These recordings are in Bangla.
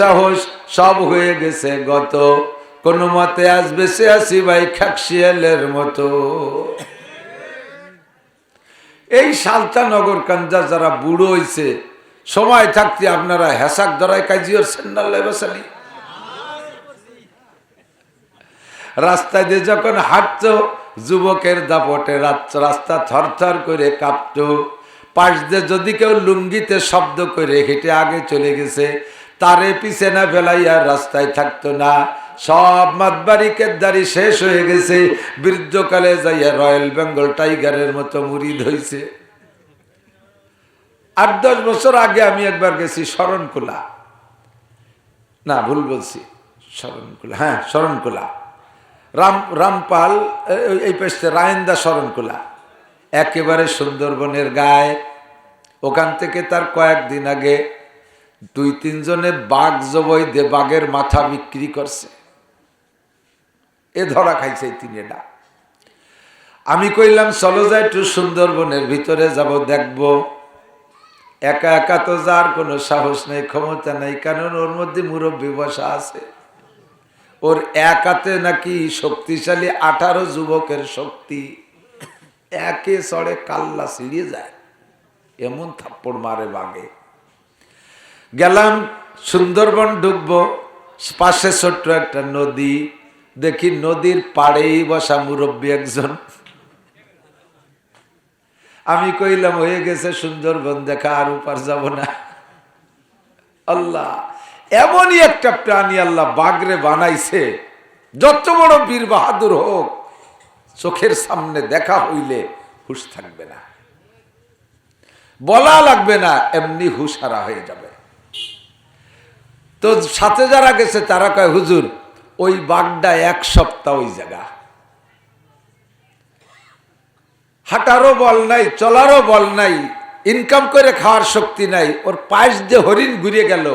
সাহস সব হয়ে গেছে গত। কোন মতে আজ বেঁচে আসি ভাই খাকশিয়ালের মতো। এই সালতানগর কাঞ্জা যারা বুড়ো হইছে, সময় থাকতে আপনারা হেসাক ধরায় কাজি হচ্ছেন না লেবাসালি রাস্তায় দিয়ে যখন হাঁটতো, যুবকের দাপটে রাস্তা থরথর করে কাঁপতো। পাশ দিয়ে যদি কেউ লুঙ্গিতে শব্দ করে হেঁটে আগে চলে গেছে তারে পিছে না ফেলাইয়া রাস্তায় থাকতো না। সব মাতবাড়িকের দাড়ি শেষ হয়ে গেছে। বৃদ্ধকালে যাইয়া রয়্যাল বেঙ্গল টাইগারের মতো মুড়ি ধইছে আট দশ বছর আগে আমি একবার গেছি শরণকুলা। না, ভুল বলছি। শরণকুলা হ্যাঁ শরণকুলা। রাম, রামপাল এই- পেশতে রায়েন্দা শরণকুলা। একেবারে সুন্দরবনের গায়ে। ওখান থেকে তার কয়েকদিন আগে দুই তিনজনে বাঘ জবই দিয়ে বাঘের মাথা বিক্রি করছে। এ ধরা খাইছে এই তিনেটা আমি কইলাম, চলো যাই একটু সুন্দরবনের ভিতরে যাব, দেখব। একা একা তো যার কোনো সাহস নেই, ক্ষমতা নেই, কারণ ওর মধ্যে মুরব্বী বসা আছে। ওর এক হাতে নাকি শক্তিশালী আঠারো যুবকের শক্তি। একে চড়ে কাল্লা ছিঁড়িয়ে যায়। এমন থাপ্পড় মারে বাগে গেলাম সুন্দরবন ঢুকবো পাশে ছোট্ট একটা নদী। দেখি নদীর পাড়েই বসা মুরব্বী একজন। আমি কইলাম, হয়ে গেছে সুন্দরবন, দেখা আর উপার যাব না। আল্লাহ, এমনই একটা প্রাণী আল্লাহ বাগরে বানাইছে। যত বড় বীর বাহাদুর হোক, চোখের সামনে দেখা হইলে হুশ থাকবে না। বলা লাগবে না, এমনি হুশারা হয়ে যাবে। তো সাথে যারা গেছে, তারা কয়, হুজুর, ওই বাগডা এক সপ্তাহ ওই জায়গা। হাঁটারও বল নাই, চলারও বল নাই ইনকাম করে খাওয়ার শক্তি নাই, ওর পাশ দিয়ে হরিণ ঘুরে গেল,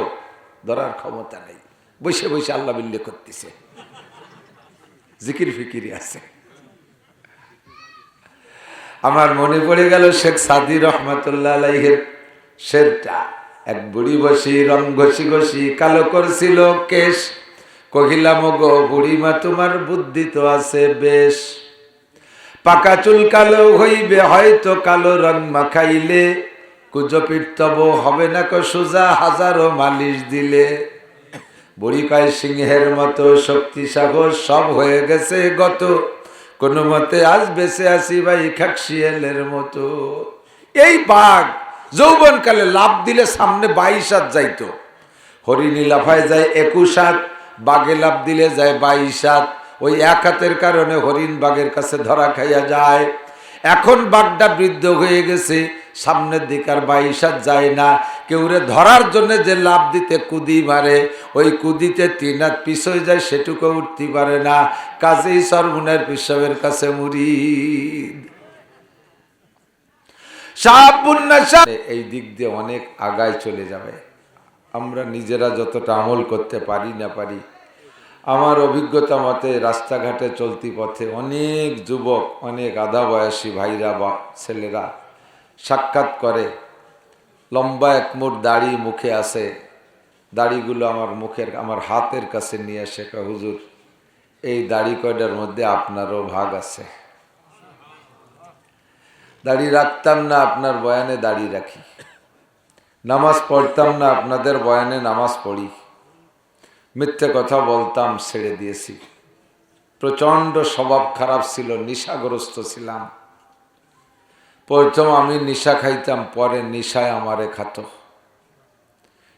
ধরার ক্ষমতা নাই। বসে বসে আল্লাহ বিল্লে করতেছে। জিকির ফিকিরি আছে। আমার মনে পড়ে গেল শেখ সাদি রহমতুল্লাহ আলাইহের শেরটা। এক বুড়ি বসি, রং ঘষি ঘষি, কালো করছিল কেশ। কহিলাম গো বুড়িমা, তোমার বুদ্ধি তো আছে বেশ। পাকা চুল কালো হইবে, হয়তো কালো রং মাখাইলে। কুজো তব হবে না কো সোজা, হাজারো মালিশ দিলে। বুড়ি কয়, সিংহের মতো শক্তি সাহস সব হয়ে গেছে গত। কোনো মতে আজ বেঁচে আসি ভাই খাকশিয়ালের মতো। এই বাঘ যৌবনকালে লাভ দিলে সামনে বাইশ হাত যাইতো। হরিণী লাফায় যায় একুশ হাত, বাঘে লাভ দিলে যায় বাইশ হাত। ওই এক হাতের কারণে হরিণ বাঘের কাছে ধরা খাইয়া যায়। এখন বাঘটা বৃদ্ধ হয়ে গেছে, সামনের দিকে আর বাইশ হাত যায় না। কেউরে ধরার জন্য যে লাভ দিতে কুদি মারে, ওই কুদিতে তিন হাত পিছ হয়ে যায়, সেটুকু উঠতে পারে না। কাজেই সরমুনের পিসবের কাছে মুড়ি এই দিক দিয়ে অনেক আগায় চলে যাবে। আমরা নিজেরা যতটা আমল করতে পারি না পারি। আমার অভিজ্ঞতা মতে রাস্তাঘাটে চলতি পথে অনেক যুবক, অনেক আধা বয়সী ভাইরা বা ছেলেরা সাক্ষাৎ করে। লম্বা এক মুঠ দাড়ি মুখে আসে দাড়িগুলো আমার মুখের, আমার হাতের কাছে নিয়ে আসে হুজুর, এই দাড়ি কয়টার মধ্যে আপনারও ভাগ আছে? দাড়ি রাখতাম না আপনার বয়ানে দাড়ি রাখি। নামাজ পড়তাম না আপনাদের বয়ানে নামাজ পড়ি। মিথ্যে কথা বলতাম, ছেড়ে দিয়েছি। প্রচণ্ড স্বভাব খারাপ ছিল, নিশাগ্রস্ত ছিলাম। প্রথম আমি নিশা খাইতাম, পরে নিশায় আমারে খাত।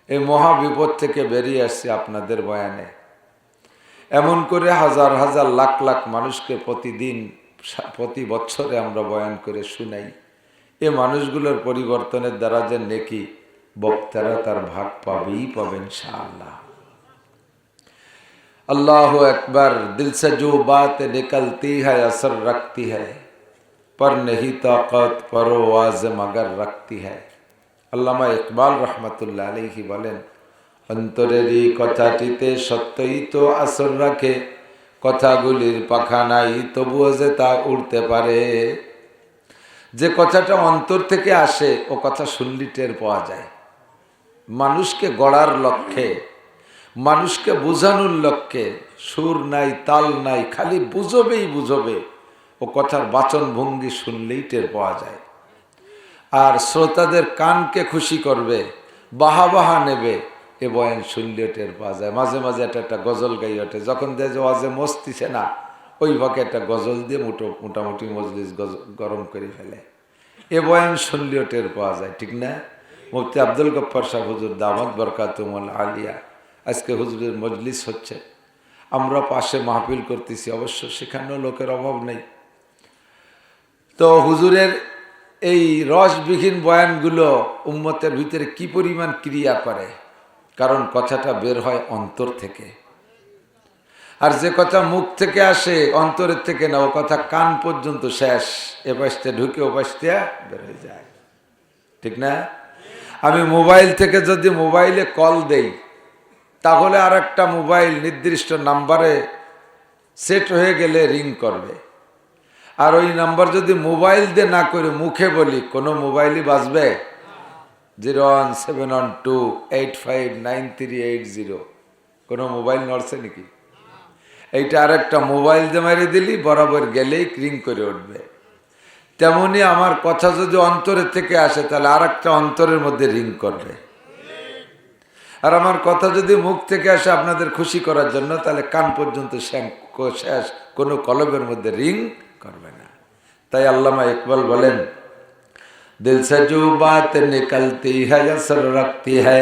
এই মহা বিপদ থেকে বেরিয়ে আসছি আপনাদের বয়ানে। এমন করে হাজার হাজার লাখ লাখ মানুষকে প্রতিদিন প্রতি বছরে আমরা বয়ান করে শুনাই এ মানুষগুলোর পরিবর্তনের দ্বারা যে নেকি বক্তারা তার ভাগ পাবেই পাবেন শাহ اللہ اکبر دل سے جو بات نکلتی ہے اثر رکھتی ہے پر نہیں طاقت پرواز مگر رکھتی ہے علامہ اقبال رحمت اللہ علیہ বলেন অন্তরেরই কথাটিতে সত্যই তো আসর রাখে কথাগুলির পাখা নাই, তবুও যে তা উড়তে পারে। যে কথাটা অন্তর থেকে আসে, ও কথা শুনলি টের পাওয়া যায়। মানুষকে গড়ার লক্ষ্যে, মানুষকে বোঝানোর লক্ষ্যে, সুর নাই, তাল নাই, খালি বুঝবেই বুঝবে, ও কথার বাচন ভঙ্গি শুনলেই টের পাওয়া যায়। আর শ্রোতাদের কানকে খুশি করবে বাহা বাহা নেবে এ বয়ান শুনলে টের পাওয়া যায়। মাঝে মাঝে একটা একটা গজল গাই ওঠে। যখন দেয় যে ওয়াজে মস্তিছে না, ওই ভাগে একটা গজল দিয়ে মোটো, মোটামুটি মজলিস গরম করে ফেলে। এ বয়ান শুনলেও টের পাওয়া যায়, ঠিক না? মুফতি আব্দুল গফ্ফার সাহ হুজুর দামদ বরকাতুমল আলিয়া, আজকে হুজুরের মজলিস হচ্ছে। আমরা পাশে মাহফিল করতেছি, অবশ্য সেখানেও লোকের অভাব নেই। তো হুজুরের এই রসবিহীন বয়ানগুলো উম্মতের ভিতরে কি পরিমাণ ক্রিয়া করে? কারণ কথাটা বের হয় অন্তর থেকে। আর যে কথা মুখ থেকে আসে, অন্তরের থেকে না, ও কথা কান পর্যন্ত শেষ। এ পাশতে ঢুকে, ও পাশতে বের হয়ে যায়। ঠিক না? আমি মোবাইল থেকে যদি মোবাইলে কল দেই, তাহলে আর একটা মোবাইল নির্দিষ্ট নাম্বারে সেট হয়ে গেলে রিং করবে। আর ওই নাম্বার যদি মোবাইল দিয়ে না করে মুখে বলি, কোনো মোবাইলই বাজবে? Zero one seven one two eight five nine three eight zero. কোনো মোবাইল নড়ছে নাকি? এইটা আর একটা মোবাইল দিয়ে মেরে দিলি, বরাবর গেলেই রিং করে উঠবে। তেমনি আমার কথা যদি অন্তরের থেকে আসে, তাহলে আর একটা অন্তরের মধ্যে রিং করবে। আর আমার কথা যদি মুখ থেকে আসে আপনাদের খুশি করার জন্য, তাহলে কান পর্যন্ত শেষ কোনো কলবের মধ্যে রিং করবে না। তাই আল্লামা ইকবাল বলেন दिल से जो बात निकलती है असर रखती है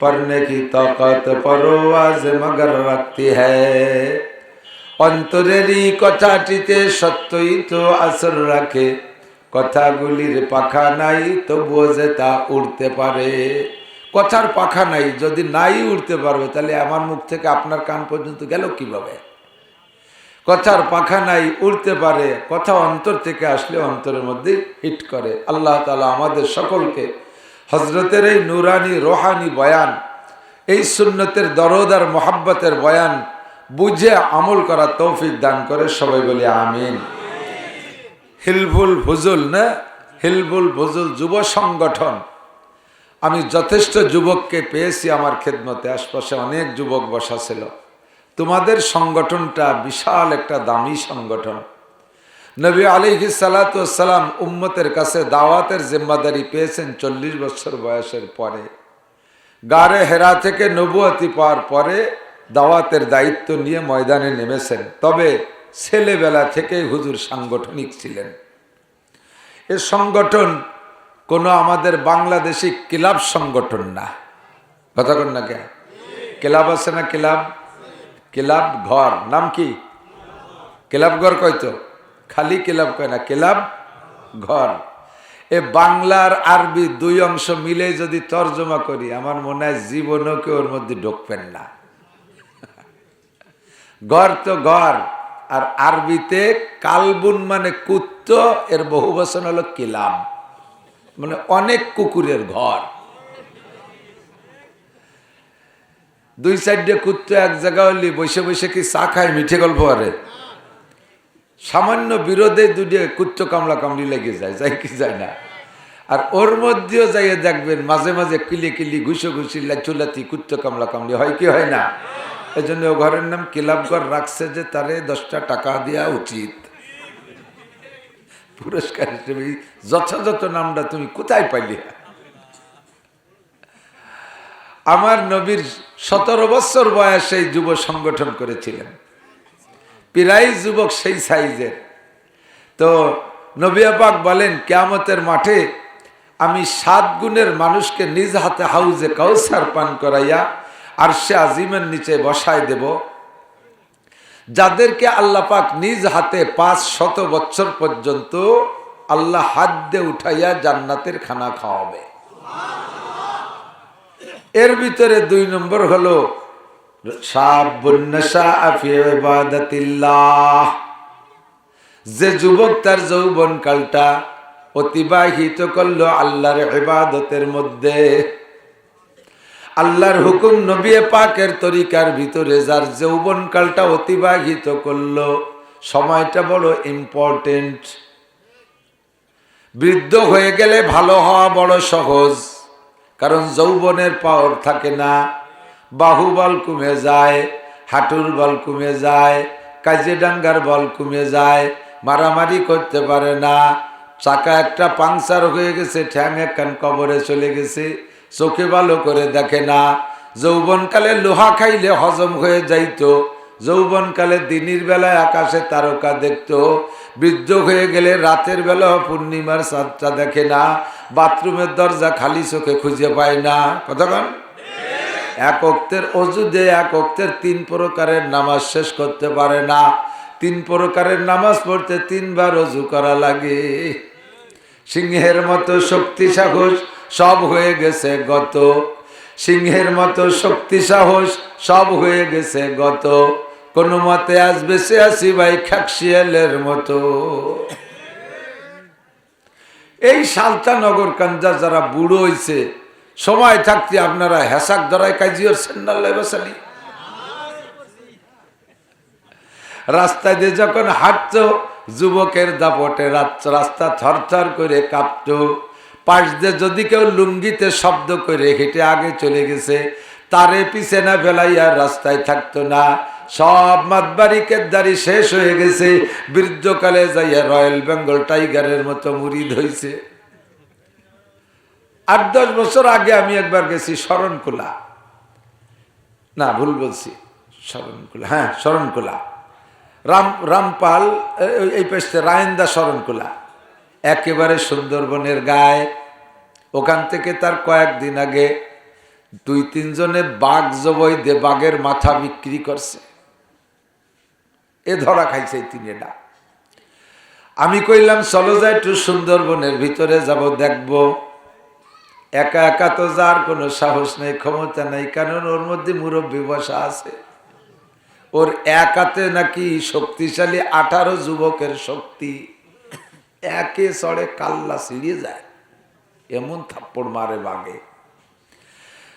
पढ़ने की ताकत परवाज मगर রাখতি है অন্তরেরই কথাটিতে সত্যই তো আসর রাখে কথাগুলির পাখা নাই তবুও যে তা উড়তে পারে কথার পাখা নাই যদি নাই উড়তে পারবে তাহলে আমার মুখ থেকে আপনার কান পর্যন্ত গেল কিভাবে কথার পাখা নাই, উড়তে পারে। কথা অন্তর থেকে আসলে অন্তরের মধ্যে হিট করে। আল্লাহ তালা আমাদের সকলকে হজরতের এই নুরানি, রোহানি বয়ান, এই সুন্নতের দরদ আর মোহাব্বতের বয়ান বুঝে আমল করা তৌফিক দান করে সবাই বলি আমিন। হিলবুল ভুজুল না? হিলবুল ভুজুল যুব সংগঠন। আমি যথেষ্ট যুবককে পেয়েছি আমার খেদমতে। আশপাশে অনেক যুবক বসা ছিল। তোমাদের সংগঠনটা বিশাল একটা দামি সংগঠন। নবী আলিহি সালাতাম উম্মতের কাছে দাওয়াতের জিম্মাদারি পেয়েছেন চল্লিশ বছর বয়সের পরে। গারে হেরা থেকে নবুয়াতি পাওয়ার পরে দাওয়াতের দায়িত্ব নিয়ে ময়দানে নেমেছেন। তবে ছেলেবেলা থেকেই হুজুর সাংগঠনিক ছিলেন। এ সংগঠন কোনো আমাদের বাংলাদেশি ক্লাব সংগঠন না। কথা কন না কে ক্লাব আছে না ক্লাব? ক্লাব ঘর। নাম কি? ক্লাব ঘর কয়তো খালি ক্লাব কয় না, ক্লাব ঘর। এ বাংলার আরবি দুই অংশ মিলে যদি তর্জমা করি, আমার মনে হয় জীবনও কেউ ওর মধ্যে ঢুকবেন না। ঘর তো ঘর, আর আরবিতে কালবুন মানে কুত্ত, এর বহু বচন হলো কিলাম মানে অনেক কুকুরের ঘর। দুই সাইডে কুত্ত এক জায়গা হলি বসে বসে কি চা খায়, মিঠে গল্প আরে। সামান্য বিরোধে দুটো কুত্ত কামলা কামড়ি লেগে যায় যাই কি যায় না। আর ওর মধ্যেও যাইয়ে দেখবেন মাঝে মাঝে কিলি কিলি ঘুষো ঘুষি চুলাতি কুত্ত কামলা কামড়ি হয় কি হয় না? এই জন্য ও ঘরের নাম কিলাবঘর রাখছে যে তারে দশটা টাকা দেওয়া উচিত। পুরস্কার হিসেবে যথাযথ নামটা তুমি কোথায় পাইলি? আমার নবীর সতেরো বছর বয়সে যুব সংগঠন করেছিলেন। প্রায় যুবক সেই সাইজের। তো নবিয়া পাক বলেন, কেয়ামতের মাঠে আমি সাত গুণের মানুষকে নিজ হাতে হাউজে কাউসার পান করাইয়া আর সে আজিমের নিচে বসায় দেব। যাদেরকে আল্লাহ পাক নিজ হাতে পাঁচ শত বছর পর্যন্ত আল্লাহ হাত দিয়ে উঠাইয়া জান্নাতের খানা খাওয়াবে। এর ভিতরে দুই নম্বর হলো যে যুবক তার যৌবন কালটা অতিবাহিত করল আল্লাহর ইবাদতের মধ্যে। আল্লাহর হুকুম নবী পাকের তরিকার ভিতরে যার যৌবন কালটা অতিবাহিত করল, সময়টা বড় ইম্পর্টেন্ট বৃদ্ধ হয়ে গেলে ভালো হওয়া বড় সহজ। কারণ যৌবনের পাওয়ার থাকে না। বাহু বল কমে যায়, হাঁটুর বল কমে যায় কাজিডাঙ্গার বল কমে যায়, মারামারি করতে পারে না। চাকা একটা পাংচার হয়ে গেছে, ঠ্যাং একখান কবরে চলে গেছে, চোখে ভালো করে দেখে না। যৌবনকালে লোহা খাইলে হজম হয়ে যাইতো যৌবনকালে দিনের বেলায় আকাশে তারকা দেখতো। বৃদ্ধ হয়ে গেলে রাতের বেলা পূর্ণিমার চাঁদটা দেখে না। বাথরুমের দরজা খালি চোখে খুঁজে পায় না। কতক্ষণ এক অক্তের অজু দিয়ে এক অক্তের তিন প্রকারের নামাজ শেষ করতে পারে না। তিন প্রকারের নামাজ পড়তে তিনবার অজু করা লাগে। সিংহের মতো শক্তি সাহস সব হয়ে গেছে গত। সিংহের মতো শক্তি সাহস সব হয়ে গেছে গত। কোনো মতে আজ বেঁচে আসি ভাই খাকশিয়ালের মতো। এই সালতানগর কাঞ্জা যারা বুড়ো হইছে, সময় থাকতে আপনারা হেসাক ধরায় কাজি হচ্ছেন না লেবাসালি রাস্তায় দিয়ে যখন হাঁটতো, যুবকের দাপটে রাস্তা থরথর করে কাঁপতো। পাশ দিয়ে যদি কেউ লুঙ্গিতে শব্দ করে হেঁটে আগে চলে গেছে, তারে পিছে না ফেলাইয়া রাস্তায় থাকতো না। সব মাতবাড়িকের দাড়ি শেষ হয়ে গেছে। বৃদ্ধকালে যাইয়া রয়্যাল বেঙ্গল টাইগারের মতো মুড়ি ধইছে আট দশ বছর আগে আমি একবার গেছি শরণকুলা। না, ভুল বলছি। শরণকুলা হ্যাঁ শরণকুলা। রাম, রামপাল এই- পেশতে রায়ন্দা শরণকুলা। একেবারে সুন্দরবনের গায়ে। ওখান থেকে তার কয়েকদিন আগে দুই, তিনজনে বাঘ জবই দে, বাঘের মাথা বিক্রি করছে। এ ধরা খাইছে এই তিনেটা আমি কইলাম, চলো যাই একটু সুন্দরবনের ভিতরে যাব, দেখব। একা একা তো যার কোনো সাহস নেই, ক্ষমতা নেই, কারণ ওর মধ্যে মুরব্বী বসা আছে। ওর একাতে নাকি শক্তিশালী আঠারো যুবকের শক্তি। একে চড়ে কাল্লা ছিঁড়িয়ে যায়, এমন থাপ্পড় মারে বাগে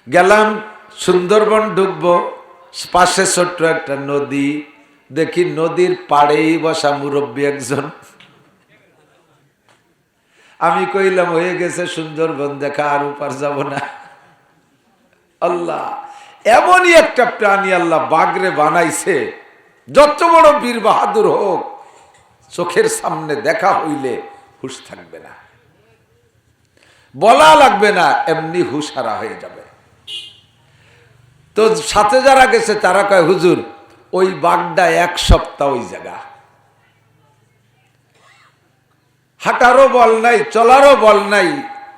গেলাম, সুন্দরবন ঢুকবো, পাশে ছোট্ট একটা নদী। দেখি নদীর পাড়েই বসা মুরব্বী একজন। আমি কইলাম, হয়ে গেছে সুন্দরবন, দেখা আর উপার যাব না। আল্লাহ, এমনই একটা প্রাণী আল্লাহ বাগরে বানাইছে। যত বড় বীর বাহাদুর হোক, চোখের সামনে দেখা হইলে হুশ থাকবে না। বলা লাগবে না, এমনি হুশারা হয়ে যাবে। তো সাথে যারা গেছে, তারা কয়, হুজুর ওই বাগডা এক সপ্তাহ ওই জায়গা। হাঁটারও বল নাই, চলারও বল নাই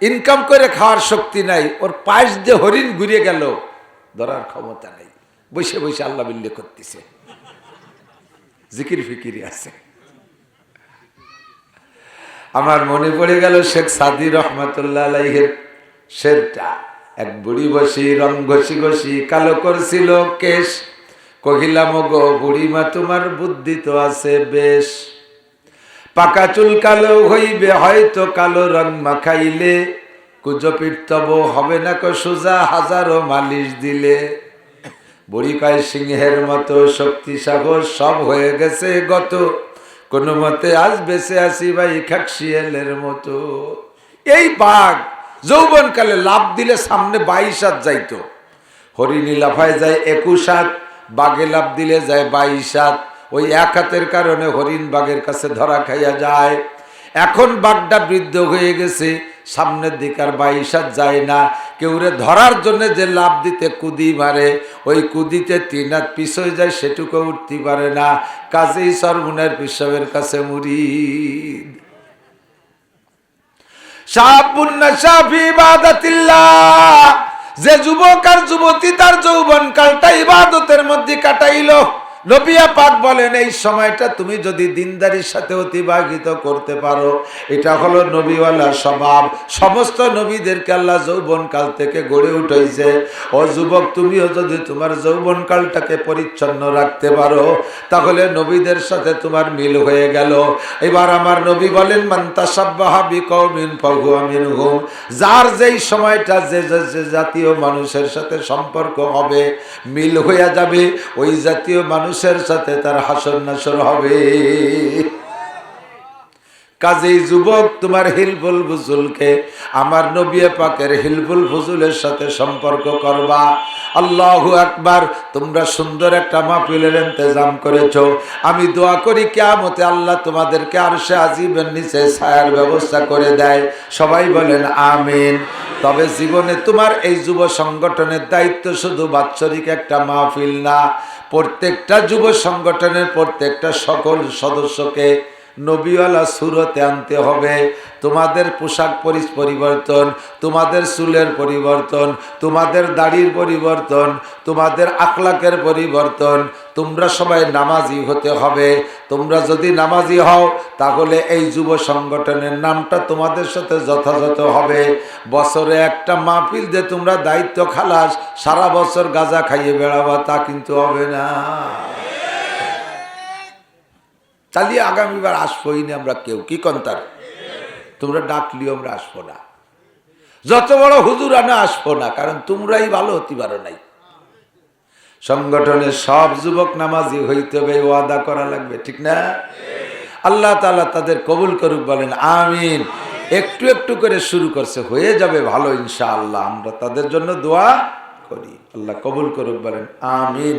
ইনকাম করে খাওয়ার শক্তি নাই, ওর পাশ দিয়ে হরিণ ঘুরিয়ে গেল, ধরার ক্ষমতা নেই। বসে বসে আল্লাহ বিল্লে করতেছে। জিকির ফিকিরি আছে। আমার মনে পড়ে গেল শেখ সাদি রহমতুল্লাহ আলাইহের শেরটা। এক বুড়ি বসি রং ঘষি ঘষি কালো করছিল কেশ। কহিলাম গো বুড়িমা, তোমার বুদ্ধি তো আছে বেশ। পাকা চুল কালো হইবে, হয়তো কালো রং মাখাইলে। কুজো তব হবে না কো সোজা, হাজারো মালিশ দিলে। বুড়ি কয়, সিংহের মতো শক্তি সাহস সব হয়ে গেছে গত। কোনো মতে আজ বেঁচে আসি ভাই খাকশিয়ালের মতো। এই বাঘ, যৌবনকালে লাভ দিলে সামনে বাইশ হাত যাইতো। হরিণী লাফায় যায় একুশ হাত বাঘে লাভ দিলে যায় বাইশ হাত ওই এক হাতের কারণে হরিণ বাঘের কাছে ধরা খাইয়া যায়। এখন বাঘটা বৃদ্ধ হয়ে গেছে, সামনের দিকে আর বাইশ হাত যায় না। কেউরে ধরার জন্য যে লাভ দিতে কুদি মারে, ওই কুদিতে তিন হাত পিছ হয়ে যায়, সেটুকু উঠতে পারে না। কাজেই সরমুনের পিসবের কাছে মুড়ি যে যুবক আর যুবতী তার যৌবন কালটা ইবাদতের মধ্যে কাটাইলো। নবিয়া পাক বলেন, এই সময়টা তুমি যদি দিনদারির সাথে অতিবাহিত করতে পারো, এটা হলো নবীওয়ালা স্বভাব। সমস্ত নবীদেরকে আল্লাহ যৌবন কাল থেকে গড়ে উঠেছে। ও যুবক, তুমিও যদি তোমার যৌবন কালটাকে পরিচ্ছন্ন রাখতে পারো, তাহলে নবীদের সাথে তোমার মিল হয়ে গেল। এবার আমার নবী বলেন মান্তা সাব্বাহাবি কৌমিন ফগুয়ামিন হুম যার যেই সময়টা যে জাতীয় মানুষের সাথে সম্পর্ক হবে, মিল হইয়া যাবে। ওই জাতীয় মানুষের সাথে তার হাসর নাসর হবে। কাজেই যুবক, তোমার হিলফুল ফুজুলকে আমার নবী পাকের হিলফুল ফুজুলের সাথে সম্পর্ক করবা। আল্লাহ একবার তোমরা সুন্দর একটা মাহফিলের ইন্তজাম করেছ। আমি দোয়া করি কেমতে আল্লাহ তোমাদেরকে আর সে আজিবের নিচে ছায়ার ব্যবস্থা করে দেয়। সবাই বলেন আমিন। তবে জীবনে তোমার এই যুব সংগঠনের দায়িত্ব শুধু বাৎসরিক একটা মাহফিল না প্রত্যেকটা যুব সংগঠনের প্রত্যেকটা সকল সদস্যকে নবীওয়ালা সুরতে আনতে হবে। তোমাদের পোশাক পরিবর্তন, তোমাদের চুলের পরিবর্তন, তোমাদের দাড়ির পরিবর্তন, তোমাদের আখলাকের পরিবর্তন। তোমরা সবাই নামাজি হতে হবে। তোমরা যদি নামাজি হও, তাহলে এই যুব সংগঠনের নামটা তোমাদের সাথে যথাযথ হবে। বছরে একটা মাহফিল যে তোমরা দায়িত্ব খালাস, সারা বছর গাঁজা খাইয়ে বেড়াবা তা কিন্তু হবে না। চালিয়ে আগামীবার আসবোই না আমরা কেউ কি কন্তার তোমরা ডাকলিও আমরা আসব না। যত বড় হুজুর আনা আসব না, কারণ তোমরাই ভালো হতে পারো নাই। সংগঠনের সব যুবক নামাজি হইতে হবে ওয়াদা করা লাগবে, ঠিক না? আল্লাহ তালা তাদের কবুল করুক, বলেন, আমিন। একটু একটু করে শুরু করছে, হয়ে যাবে ভালো ইনশা আল্লাহ আমরা তাদের জন্য দোয়া করি। আল্লাহ কবুল করুক, বলেন, আমিন।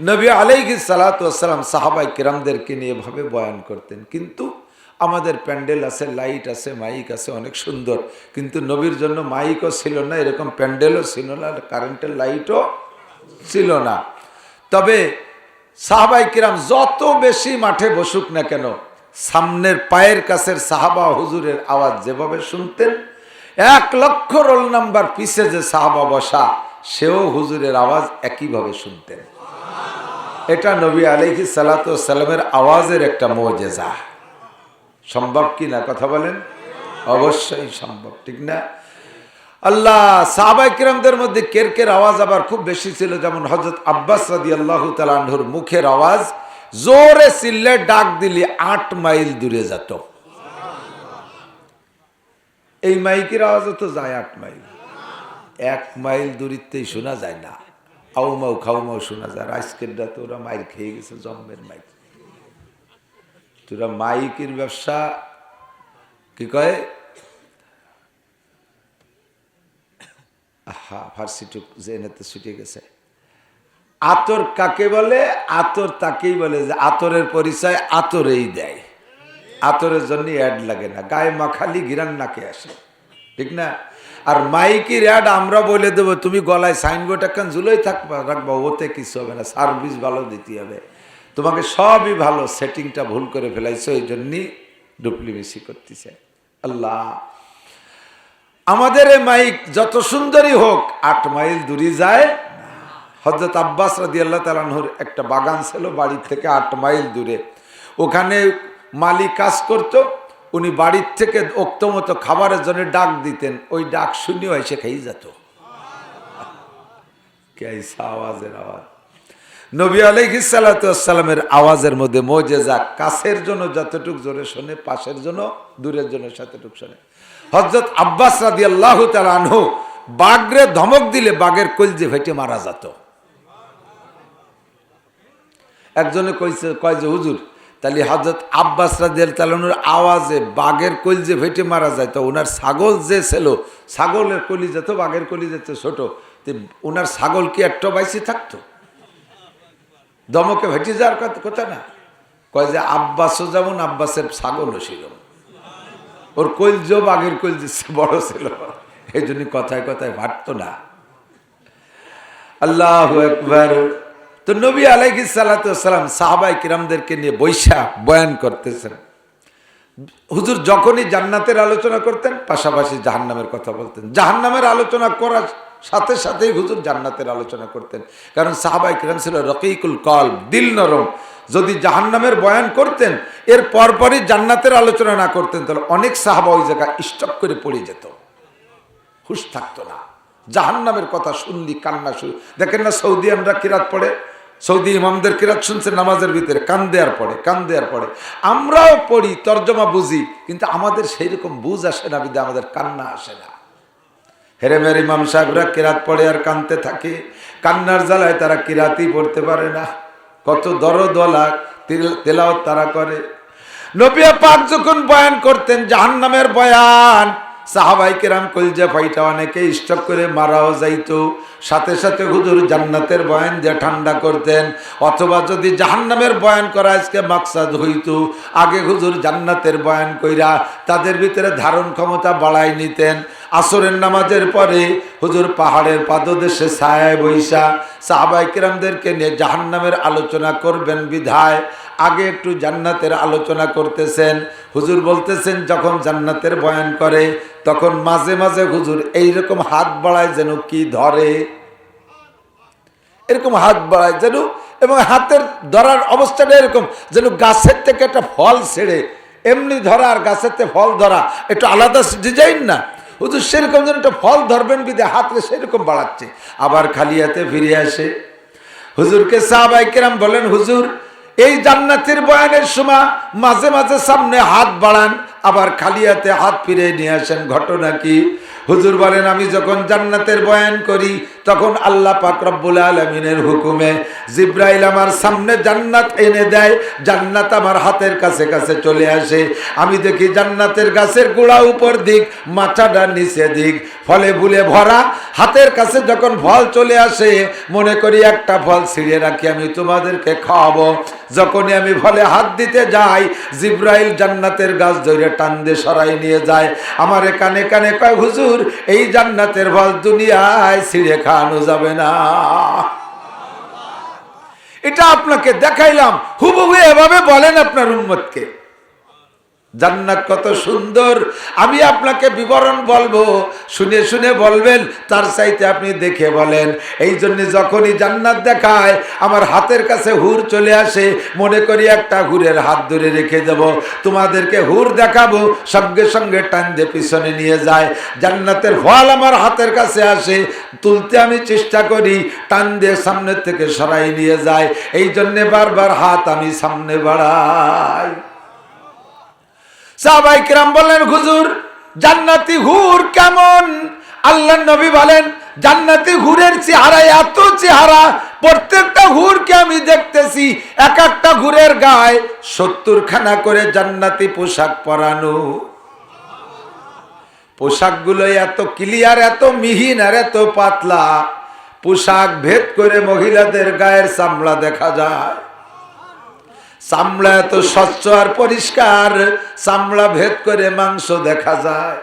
নবী আলাইহি সালাতাম সাহাবাই কিরামদেরকে নিয়ে এভাবে বয়ান করতেন। কিন্তু আমাদের প্যান্ডেল আছে, লাইট আছে, মাইক আছে, অনেক সুন্দর। কিন্তু নবীর জন্য মাইকও ছিল না, এরকম প্যান্ডেলও ছিল না কারেন্টের লাইটও ছিল না। তবে সাহাবাই কিরাম যত বেশি মাঠে বসুক না কেন, সামনের পায়ের কাছের সাহাবা হুজুরের আওয়াজ যেভাবে শুনতেন, এক লক্ষ রোল নাম্বার পিছে যে সাহাবা বসা, সেও হুজুরের আওয়াজ একইভাবে শুনতেন। এটা নবী আলিহি সালাতামের আওয়াজের একটা মজেজা। সম্ভব কি না কথা বলেন? অবশ্যই সম্ভব, ঠিক না? আল্লাহ সাহাবাই কিরামদের মধ্যে কের কের আওয়াজ আবার খুব বেশি ছিল, যেমন হজরত আব্বাস রাদি আল্লাহ তালাহুর মুখের আওয়াজ, জোরে চিল্লে ডাক দিলি আট মাইল দূরে যেত। এই মাইকের আওয়াজও তো যায় আট মাইল। এক মাইল দূরিত্বেই শোনা যায় না। খাউ মাউ শোনা যায় আজকের রাতে ওরা মাইল খেয়ে গেছে, জম্মের মাইক তোরা মাইকের ব্যবসা কি কয়? আহা, ফার্সিটুক জেনেতে ছুটে গেছে। আতর কাকে বলে? আতর তাকেই বলে যে আতরের পরিচয় আতরেই দেয়। আতরের জন্য অ্যাড লাগে না। গায়ে মাখালি গিরান নাকে আসে। ঠিক না? আর মাইকের অ্যাড আমরা বলে দেবো, তুমি গলায় সাইনবোর্ড একখান ঝুলোই থাকবা। রাখবা ওতে কিছু হবে না সার্ভিস ভালো দিতে হবে। তোমাকে সবই ভালো সেটিংটা ভুল করে ফেলাইছো, এই জন্যই ডুপ্লিমেসি করতেছে। আল্লাহ। আমাদের এই মাইক যত সুন্দরই হোক, আট মাইল দূরে যায় হজরত আব্বাস রাদি আল্লাহ তালানহুর একটা বাগান ছিল, বাড়ির থেকে আট মাইল দূরে। ওখানে মালিক কাজ করত উনি বাড়ির থেকে ওক্ত মতো খাবারের জন্য ডাক দিতেন। ওই ডাক শুনিও এসে খেয়ে যেত। আওয়াজের আওয়াজ। নবী আলাইহিসালামের আওয়াজের মধ্যে মোজেজা কাছের জন্য যতটুক জোরে শোনে, পাশের জন্য দূরের জন্য সেতটুক শোনে। হজরত আব্বাস রাদি আল্লাহ তালানহু বাঘরে ধমক দিলে বাঘের কলজে ভেটে মারা যেত। একজনে কইছে, কয় যে, হুজুর তাহলে হজরত আব্বাস রাদিয়াল তালানুর আওয়াজে বাঘের কলজে ভেটে মারা যায়, তো ওনার ছাগল যে ছিল, ছাগলের কলি যেত বাঘের কলি যেত ছোট, তো ওনার ছাগল কি একটা বাইসে থাকতো? দমকে ভেটে যাওয়ার কথা না? কয় যে আব্বাসও যেমন আব্বাসের ছাগলও ছিল। ওর কলজ বাঘের কলজ বড় ছিল। এই জন্য কথায় কথায় ভাটতো না। আল্লাহ একবার তো নবী আলাইহি সালাতাম সাহাবাই কিরামদেরকে নিয়ে বৈশা বয়ান করতেছেন। হুজুর যখনই জান্নাতের আলোচনা করতেন, পাশাপাশি জাহান্নামের কথা বলতেন। জাহান্নামের আলোচনা করার সাথে সাথেই হুজুর জান্নাতের আলোচনা করতেন। কারণ সাহাবাই কিরাম ছিল রকিকুল কল দিল নরম। যদি জাহান্নামের বয়ান করতেন, এর পরপরই জান্নাতের আলোচনা না করতেন, তাহলে অনেক সাহাবা ওই জায়গায় স্টক করে পড়ে যেত। হুশ থাকতো না। জাহান্নামের কথা শুনলি, কান্না শুরু। দেখেন না সৌদি আমরা কিরাত পড়ে? সৌদি ইমামদের কিরাত শুনছে নামাজের ভিতরে, কান দেওয়ার পরে, কান দেওয়ার পরে। আমরাও পড়ি, তর্জমা বুঝি, কিন্তু আমাদের সেই রকম বুঝ আসে না বিদে আমাদের কান্না আসে না। হেরেমের ইমাম সাহেবরা কিরাত পড়ে আর কানতে থাকে। কান্নার জ্বালায় তারা কিরাতই পড়তে পারে না। কত দরদলা তেলাওয়াত তারা করে। নবিয়া পাক যখন বয়ান করতেন, জাহান্নামের বয়ান, সাহাবাই কেরাম কলজা ফাইটা অনেকে স্টক করে মারাও যাইতো। সাথে সাথে হুজুর জান্নাতের বয়ান দিয়ে ঠান্ডা করতেন। অথবা যদি জাহান্নামের বয়ান করা আজকে মাকসাদ হইতো, আগে হুজুর জান্নাতের বয়ান কইরা তাদের ভিতরে ধারণ ক্ষমতা বাড়াই নিতেন। আসরের নামাজের পরে হুজুর পাহাড়ের পাদদেশে ছায়ায় বৈশা সাহাবাই কিরামদেরকে নিয়ে জাহান্নামের আলোচনা করবেন বিধায়। আগে একটু জান্নাতের আলোচনা করতেছেন। হুজুর বলতেছেন, যখন জান্নাতের বয়ান করে, তখন মাঝে মাঝে হুজুর এইরকম হাত বাড়ায় যেন কি ধরে? এরকম হাত বাড়ায় যেন, এবং হাতের ধরার অবস্থাটা এরকম যেন গাছের থেকে একটা ফল ছেড়ে, এমনি ধরা আর গাছের থেকে ফল ধরা, একটু আলাদা ডিজাইন না। হুজুর, সেরকম যেন একটা ফল ধরবেন বিদে, হাতরে সেরকম বাড়াচ্ছে। আবার খালি হাতে ফিরে আসে। হুজুরকে সাহাবাই কেরাম বলেন, হুজুর, এই জান্নাতের বয়ানের সময় মাঝে মাঝে সামনে হাত বাড়ান, আবার খালি হাতে হাত ফিরে নিয়ে আসেন। ঘটনা কি? হুজুর বলেন, আমি যখন জান্নাতের বয়ান করি তখন আল্লাহ পাক রব্বুল আলমিনের হুকুমে জিব্রাইল আমার সামনে জান্নাত এনে দেয়। জান্নাত আমার হাতের কাছে কাছে চলে আসে। আমি দেখি জান্নাতের গাছের গোড়া উপর দিক, মাথাটা নিচে দিক। ফলে বুলে ভরা, হাতের কাছে যখন ফল চলে আসে, মনে করি একটা ফল ছিঁড়ে রাখি, আমি তোমাদেরকে খাওয়াবো। যখনই আমি ফলে হাত দিতে যাই, জিব্রাইল জান্নাতের গাছ ধরে টান দিয়ে সরাই নিয়ে যায়। আমার কানে কানে কয়, হুজুর, এই জান্নাতের ফল দুনিয়ায় ছিঁড়ে খাওয়ানো যাবে না। এটা আপনাকে দেখাইলাম। হুবহু এভাবে বলেন আপনার উম্মতকে। জান্নাত কত সুন্দর। আমি আপনাকে বিবরণ বলব, শুনে শুনে বলবেন, তার চাইতে আপনি দেখে বলেন। এই জন্য যখনই জান্নাত দেখায়, আমার হাতের কাছে হুর চলে আসে, মনে করি একটা হুরের হাত ধরে রেখে দেব তোমাদেরকে হুর দেখাবো, সঙ্গে সঙ্গে টান দিয়ে পিছনে নিয়ে যায়। জান্নাতের ফল আমার হাতের কাছে আসে, তুলতে আমি চেষ্টা করি, টান দিয়ে সামনের থেকে সরাই নিয়ে যায়। এই জন্যে বারবার হাত আমি সামনে বাড়াই। সাহাবাই কিরাম বললেন, হুজুর, জান্নাতি হুর কেমন? আল্লাহ নবী বলেন, জান্নাতি হুরের চেহারা, এত চেহারা, প্রত্যেকটা হুরকে আমি দেখতেছি, এক একটা হুরের গায়ে সত্তর খানা করে জান্নাতি পোশাক পরানো। পোশাকগুলো এত ক্লিয়ার এত মিহিন আর এত পাতলা। পোশাক ভেদ করে মহিলাদের গায়ের চামড়া দেখা যায়। চামড়া এত স্বচ্ছ আর পরিষ্কার, চামড়া ভেদ করে মাংস দেখা যায়।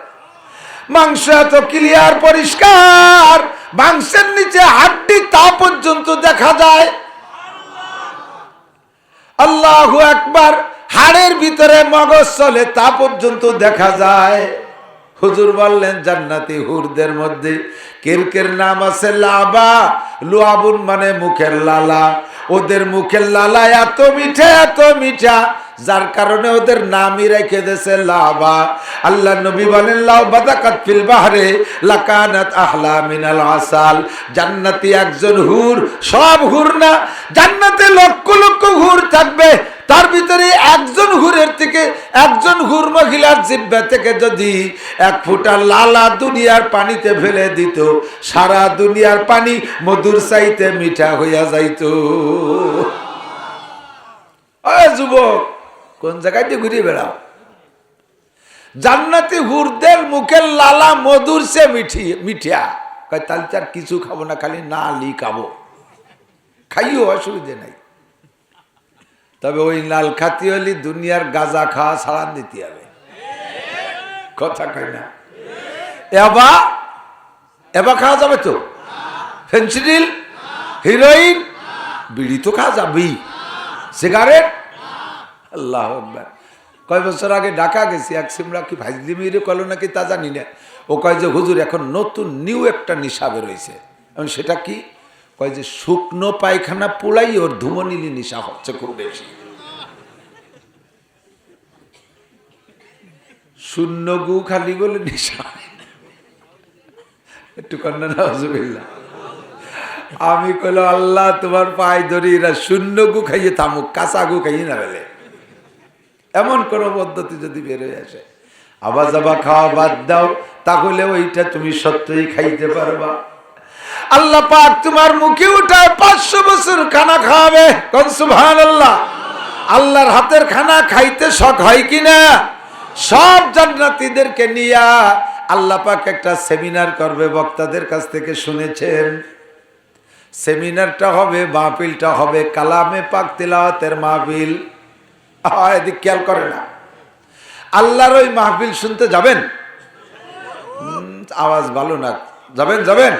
মাংস এত ক্লিয়ার পরিষ্কার, মাংসের নিচে হাড্ডি তা পর্যন্ত দেখা যায়। আল্লাহ একবার হাড়ের ভিতরে মগজ চলে তা পর্যন্ত দেখা যায়। হুজুর বললেন, জান্নাতি হুরদের মধ্যে কেরকের নাম আছে লাবা। লুয়াবুন মানে মুখের লালা। ওদের মুখের লালা এত মিঠা এত মিঠা। যার কারণে ওদের নামই রেখে দিয়েছে লাবা আল্লাহ নবী বলেন, লাউ বাদাকাত ফিল বাহরে, লাকানাত আহলা মিনাল আসাল। জান্নাতি একজন হুর, সব হুর না, জান্নাতে লক্ষ লক্ষ হুর থাকবে। তার ভিতরে একজন হুরের থেকে একজন হুর মহিলার জিব্বা থেকে যদি এক ফুটা লালা দুনিয়ার পানিতে ফেলে দিত, সারা দুনিয়ার পানি মধুর চাইতে মিঠা হইয়া যাইত। যুবক কোন জায়গায় দিয়ে ঘুরিয়ে বেড়াও? জান্নাতি হুরদের মুখের লালা মধুর সে মিঠি, মিঠিয়া। তাহলে তার কিছু খাব না, খালি না লি খাব। খাইও, অসুবিধে নাই। তবে ওই লাল খাতি হলি দুনিয়ার গাজা খাওয়া ছাড়ান দিতে হবে। কথা কয় না। এবা এবা খাওয়া যাবে তো? ফেন্সিডিল, হিরোইন, বিড়ি তো খাওয়া যাবেই। সিগারেট আল্লাহ আকবার। কয় বছর আগে ঢাকা গেছি, এক সিমরা কি ভাইজলি মিরে কলো নাকি তা জানি না। ও কয় যে, হুজুর, এখন নতুন নিউ একটা নিশা বেরোইছে। এবং সেটা কি? কয় যে, শুকনো পায়খানা পোলাই ওর ধুমনিলি নিশা হচ্ছে খুব বেশি। শূন্য গু খালি বলে নিশা। একটু কন্যা নজুবিল্লা আমি কইল আল্লাহ, তোমার পায়ে ধরি শূন্য গু খাইয়ে থামুক, কাঁচা গু খাইয়ে না বেলে এমন কোন পদ্ধতি যদি বেরোয় আসে। আবার যাবা খাওয়া বাদ দাও, তাহলে ওইটা তুমি সত্যই খাইতে পারবা। আল্লাহ পাক তোমার মুখে উঠায় পাঁচশো বছর খানা খাওয়াবে। কোন সুভান আল্লাহ আল্লাহর হাতের খানা খাইতে শখ হয় কিনা? সব জান্নাতীদেরকে নিয়া আল্লাহ পাক একটা সেমিনার করবে, বক্তাদের কাছ থেকে শুনেছেন। সেমিনারটা হবে, মাহফিলটা হবে কালামে পাক তিলাওয়াতের মাহফিল। এদিক খেয়াল করে না। আল্লাহর ওই মাহফিল শুনতে যাবেন? আওয়াজ ভালো না। যাবেন যাবেন?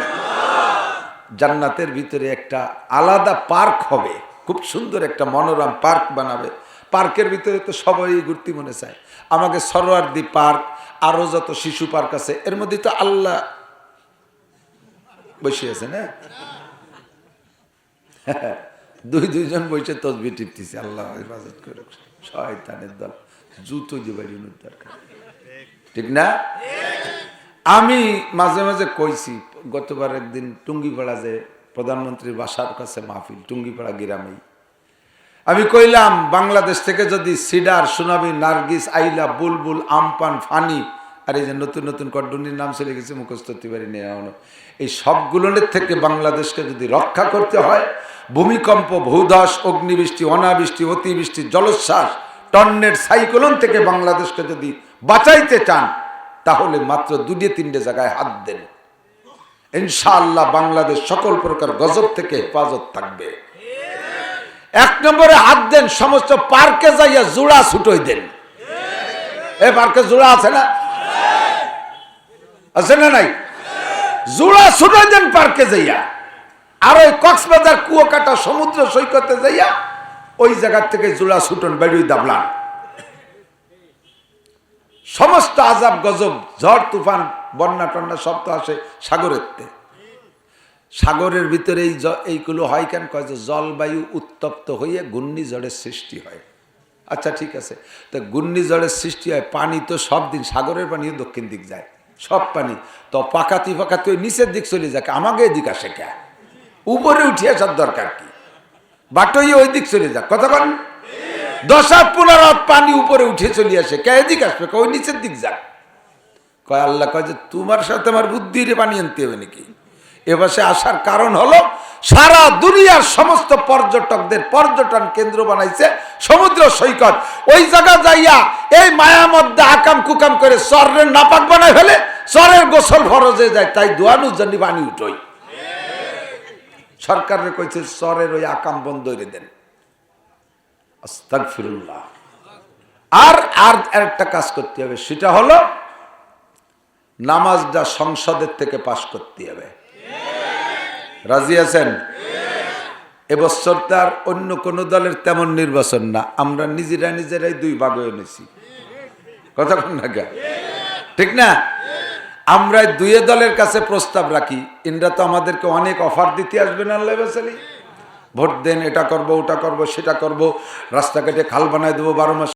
জান্নাতের ভিতরে একটা আলাদা পার্ক হবে। খুব সুন্দর একটা মনোরম পার্ক বানাবে। পার্কের ভিতরে তো সবাই ঘুরতে মনে চায়। আমাকে সরোয়ার্দি পার্ক, আরও যত শিশু পার্ক আছে, এর মধ্যে তো আল্লাহ বসে আছে না? দুই, দুইজন বসে তসবি টিপতেছে, আল্লাহ হেফাজত করে শয়তানের দল, জুতো দিবারি দরকার। ঠিক না? আমি মাঝে মাঝে কইছি, গতবার একদিন টুঙ্গিপাড়া যে প্রধানমন্ত্রীর বাসার কাছে মাহফিল, টুঙ্গিপাড়া গ্রামেই। আমি কইলাম, বাংলাদেশ থেকে যদি Sidr, tsunami, Nargis, Aila, Bulbul, Amphan, Fani, আর এই যে নতুন নতুন কড্ডুনির নাম চলে গেছে, মুখস্থ তিবারি নিয়ে এই সবগুলোর থেকে বাংলাদেশকে যদি রক্ষা করতে হয়, ভূমিকম্প, ভূধস, অগ্নিবৃষ্টি, অনাবৃষ্টি, অতিবৃষ্টি, জলোচ্ছ্বাস টন্নের সাইক্লোন থেকে বাংলাদেশকে যদি বাঁচাইতে চান, তাহলে মাত্র দুটি তিনটে জায়গায় হাত দেন। ইনশাআল্লাহ বাংলাদেশ সকল প্রকার গজব থেকে হেফাজত থাকবে। এক নম্বরে হাত দেন, সমস্ত পার্কে যাইয়া জোড়া ছুটোই দেন। এ পার্কে জোড়া আছে না? আছে না নাই? জোড়া ছুটোই দেন পার্কে যাইয়া, আর ওই কক্সবাজার কুয়াকাটা সমুদ্র সৈকতে যাইয়া, ওই জায়গার থেকে জোড়া ছুটন বেড়ুই দাবলান। সমস্ত আজাব, গজব, ঝড়, তুফান, বন্যা টন্যা সব তো আসে সাগরেরতে। সাগরের ভিতরে এই এইগুলো হয় কেন? কয় যে জলবায়ু উত্তপ্ত হয়ে ঘূর্ণিঝড়ের সৃষ্টি হয়। আচ্ছা ঠিক আছে। তো ঘূর্ণিঝড়ের সৃষ্টি হয়, পানি তো সব দিন সাগরের পানিও দক্ষিণ দিক যায়। সব পানি। তো পাকাতি পাকাতি ওই নিচের দিক চলে যাক, আমাকে এদিক আসে কে? উপরে উঠে আসার দরকার কি? বাটই ওই দিক চলে যাক কতক্ষণ দশ হাত পনেরো পানি উপরে উঠে চলে আসে, কে এদিক আসবে? ওই নিচের দিক যাক। কয়, আল্লাহ কয় যে তোমার সাথে আমার বুদ্ধির পানি আনতে হবে নাকি? এবাসে আসার কারণ হলো, সারা দুনিয়ার সমস্ত পর্যটকদের পর্যটন কেন্দ্র বানাইছে সমুদ্র সৈকত। ওই জায়গা যাইয়া এই মায়া মধ্যে আকাম কুকাম করে চরের নাপাক বানায় ফেলে চরের গোসল ফরজে যায়, তাই দোয়ানুর জন্য পানি উঠোই সরকারের কইছে, চরের ওই আকাম বন্ধ করে দেন। আস্তাগফিরুল্লাহ। আর আর একটা কাজ করতে হবে, সেটা হলো নামাজটা সংসদের থেকে পাশ করতে হবে। রাজি আছেন? এবছর তার অন্য কোন দলের তেমন নির্বাচন না, আমরা নিজেরা নিজেরাই দুই ভাগ হয়ে নিছি। কথা না ঠিক না? আমরা দুয়ে দলের কাছে প্রস্তাব রাখি। ইনরা তো আমাদেরকে অনেক অফার দিতে আসবেন আল্লাহ বাসালি ভোট দেন, এটা করব, ওটা করব, সেটা করব রাস্তাঘাটে খাল বানায় দেবো বারো মাস।